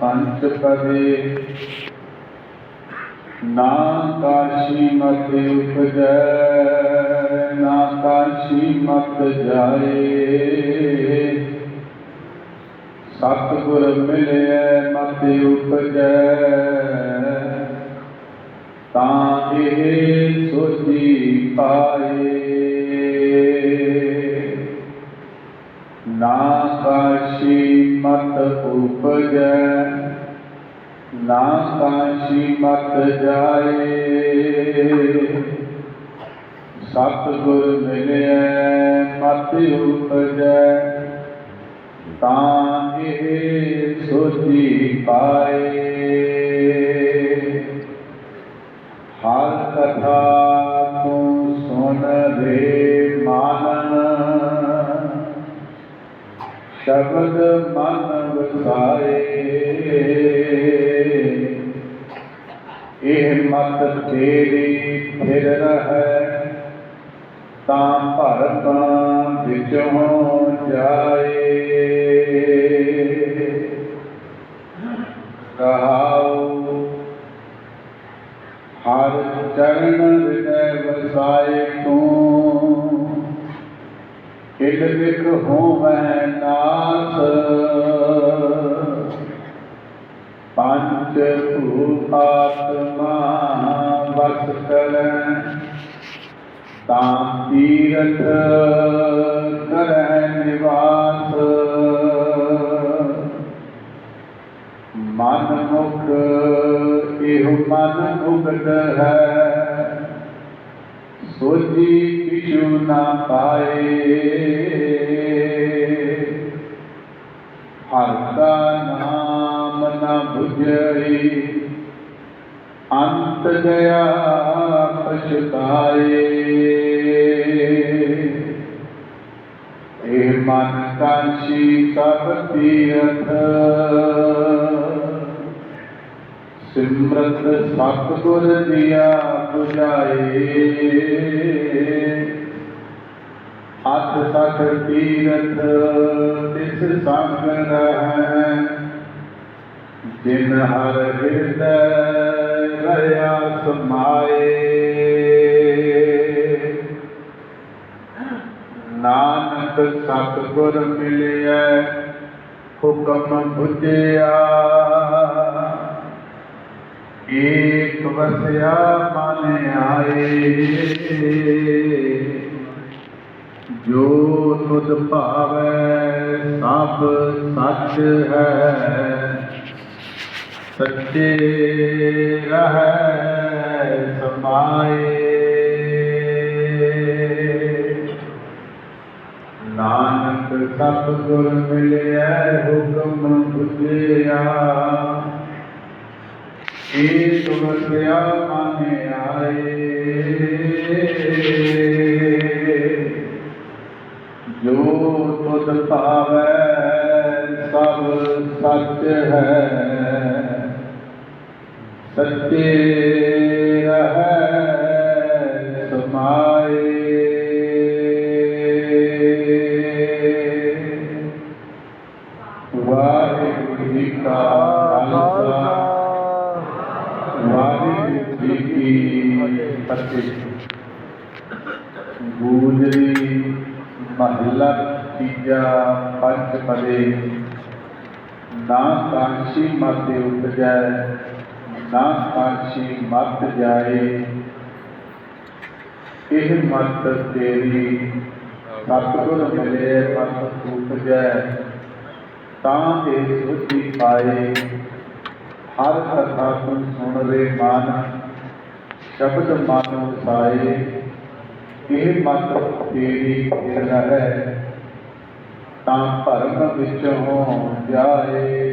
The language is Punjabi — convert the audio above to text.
ਪੰਚ ਪਦੇ ਨਾ ਕਾਸ਼ੀ ਮਤ ਉਪਜੈ, ਨਾ ਕਾਸ਼ੀ ਮਤ ਜਾਏ। ਸਤਿਗੁਰ ਮਿਲਿਆ ਮਤ ਉਪਜੈ। ਤਾਂ ਇਹ ਸੋਚੀ ਪਾਏ। ਕਾਸ਼ੀ ਮਤ ਉਪਜੈ ਨਾ ਕਾਸ਼ੀ ਮਤ ਜਾਏ ਸਤਿਗੁਰ ਮਿਲਿਆ ਮਤ ਉਪਜੈ ਤਾਂ ਇਹ ਸੋਚੀ ਪਾਏ ਸ਼ਬਦ ਮਨ ਵਸਾਏ। ਇਹ ਮਤ ਤੇਰੀ ਫਿਰ ਰਹੈ, ਤਾਂ ਭਰਤਾਂ ਵਿੱਚੋਂ ਜਾਏ। ਕਹਾਉ ਹਰ ਚਰਨ ਹਿਰਦੈ ਵਸਾਏ ਤੂੰ। ਇਕ ਵਿਕ ਹੋਵੈ ਨਾ ਪੰਜ ਭੂਤ ਆਤਮਾ ਵਸ ਕਰੈ। ਤਾਂ ਤੀਰਥ ਕਰੈ ਨਿਵਾਸ। ਮਨ ਮੁਖ ਇਹੋ ਮਨ ਉਗਟ ਹੈ। ਸੋਜੀ ਕਿਛੂ ਨਾ ਪਾਏ। ਹਰ ਕਾ ਨਾਮ ਨਾ ਬੁਝਈ ਅੰਤ ਗਿਆ ਪਛਤਾਏ ਇਹ ਮਨ ਕਾਂਸ਼ੀ ਸਭ ਤੀਰਥ ਸਿਮਰਤ ਸਤਿਗੁਰ ਦੀਆ 부ਝਾਏ ਹੱਥ ਸਖ ਤੀਰਥ ਤਿਸ ਸੰਗ ਰਹੈ ਜਿਨ ਹਰ ਹਿਰਦੈ ਰਹਾ ਸਮਾਏ। ਨਾਨਕ ਸਤਿਗੁਰ ਮਿਲਿਆ ਹੁਕਮ ਬੁਝਿਆ। ਏਕ ਵਸਿਆ ਮਨ ਆਏ। ਜੋ ਤੁਧ ਭਾਵੈ ਸਭ ਸੱਚ ਹੈ। ਸੱਚੇ ਰਹੈ ਸਮਾਏ। ਨਾਨਕ ਸਤਿਗੁਰ ਮਿਲਿਆ ਹੁਕਮ ਬੁਝਿਆ। ਏਕ ਵਸਿਆ ਮਨ ਆਏ। ਜੋ ਤੁਧ ਭਾਵੈ, ਸਭ ਸੱਚ ਹੈ। ਸੱਚੇ ਰਹੈ ਸਮਾਏ ਵਾਹਿਗੁਰੂ ਜੀ ਕਾ ਖਾਲਸਾ ਵਾਹਿਗੁਰੂ ਜੀ ਕੀ ਫਤਿਹ ਗੂਜਰੀ ਮਹੱਲਾ ਤੀਜਾ ਪੰਜ ਪਦੇ ਨਾ ਕਾਂਸ਼ੀ ਮਤ ਉਪਜੈ ਨਾ ਕਾਂਸ਼ੀ ਮਤ ਜਾਏ, ਇਹ ਮਤ ਤੇਰੀ ਸਤਿਗੁਰ ਮਿਲੇ, ਮਤ ਉਪਜੈ ਤਾਂ ਇਹ ਸੁਧੀ ਪਾਏ, ਹਰ ਕਥਾ ਤੂੰ ਸੁਣ ਰੇ ਮਨ, ਸ਼ਬਦ ਮਨ ਵਸਾਏ ਇਹ ਮਤ ਤੇਰੀ ਫਿਰ ਹੈ, ਤਾਂ ਭਰਮ ਵਿੱਚੋਂ ਜਾਏ।